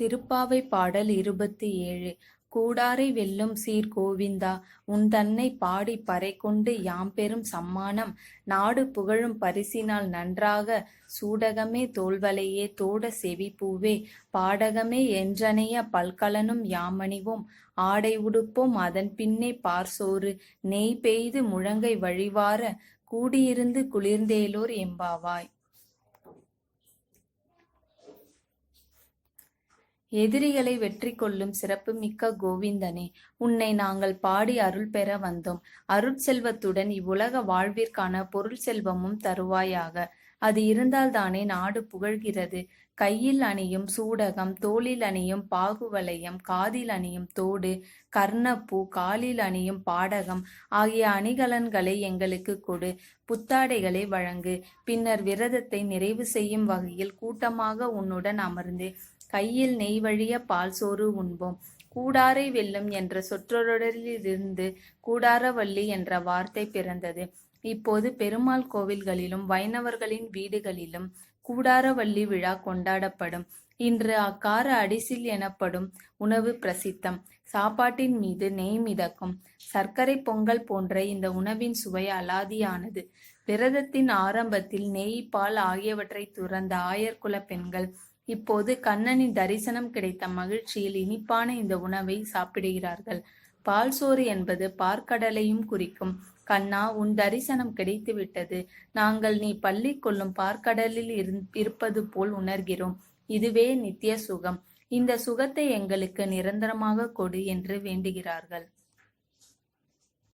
திருப்பாவை பாடல் இருபத்தி ஏழு. கூடாரை வெல்லும் சீர் கோவிந்தா உன் தன்னை பாடி யாம் பெறும் சம்மானம். நாடு புகழும் பரிசினால் நன்றாக சூடகமே தோல்வலையே தோட செவிப்பூவே பாடகமே என்றனைய பல்கலனும் யாமணிவோம். ஆடை உடுப்போம் அதன் பின்னே பார்சோறு. நெய் பெய்து முழங்கை வழிவார கூடியிருந்து குளிர்ந்தேலோர் எம்பாவாய். எதிரிகளை வெற்றி கொள்ளும் சிறப்பு மிக்க கோவிந்தனே உன்னை நாங்கள் பாடி அருள் பெற வந்தோம். அருட்செல்வத்துடன் இவ்வுலக வாழ்விற்கான பொருள் செல்வமும் தருவாயாக. அது இருந்தால்தானே நாடு புகழ்கிறது. கையில் அணியும் சூடகம் தோளில் அணியும் பாகுவலயம் காதில் அணியும் தோடு கர்ணப்பூ காலில் அணியும் பாடகம் ஆகிய அணிகலன்களை எங்களுக்கு கொடு. புத்தாடைகளை வழங்கு. பின்னர் விரதத்தை நிறைவு செய்யும் வகையில் கூட்டமாக உன்னுடன் அமர்ந்து கையில் நெய் வழிய பால் சோறு உண்போம். கூடாரை வெல்லும் என்ற சொற்றொடரிலிருந்து கூடாரவள்ளி என்ற வார்த்தை பிறந்தது. இப்போது பெருமாள் கோவில்களிலும் வைணவர்களின் வீடுகளிலும் கூடாரவள்ளி விழா கொண்டாடப்படும். இன்று அக்கார அடிசில் எனப்படும் உணவு பிரசித்தம். சாப்பாட்டின் மீது நெய் மிதக்கும். சர்க்கரை பொங்கல் போன்ற இந்த உணவின் சுவை அலாதியானது. விரதத்தின் ஆரம்பத்தில் நெய் பால் ஆகியவற்றை துறந்த ஆயர்குல பெண்கள் இப்போது கண்ணனின் தரிசனம் கிடைத்த மகிழ்ச்சியில் இனிப்பான இந்த உணவை சாப்பிடுகிறார்கள். பால் சோறு என்பது பார்க்கடலையும் குறிக்கும். கண்ணா உன் தரிசனம் கிடைத்துவிட்டது. நாங்கள் நீ பள்ளி கொள்ளும் பார்க்கடலில் இருப்பது போல் உணர்கிறோம். இதுவே நித்திய சுகம். இந்த சுகத்தை எங்களுக்கு நிரந்தரமாக கொடு என்று வேண்டுகிறார்கள்.